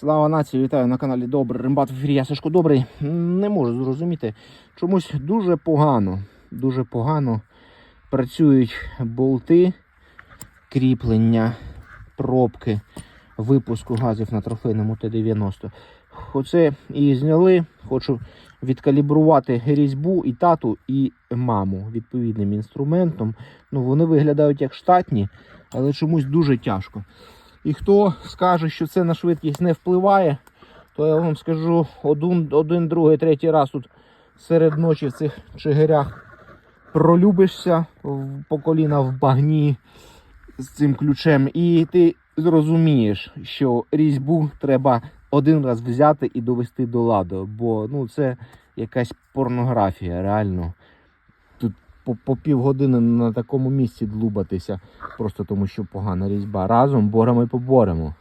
Слава нації, вітаю на каналі Добрий Римбат в ефірі. Я Сашко Добрий. Не можу зрозуміти. Чомусь дуже погано, дуже погано працюють болти, кріплення, пробки випуску газів на трофейному Т-90. Оце і зняли. Хочу відкалібрувати різьбу і тату, і маму відповідним інструментом. Ну, вони виглядають як штатні, але чомусь дуже тяжко. І хто скаже, що це на швидкість не впливає, то я вам скажу один, один другий, третій раз тут серед ночі в цих чигирях пролюбишся по коліна в багні з цим ключем, і ти зрозумієш, що різьбу треба один раз взяти і довести до ладу, бо ну, це якась порнографія, реально. По, по півгодини на такому місці длубатися, просто тому що погана різьба. Разом боремо і поборемо.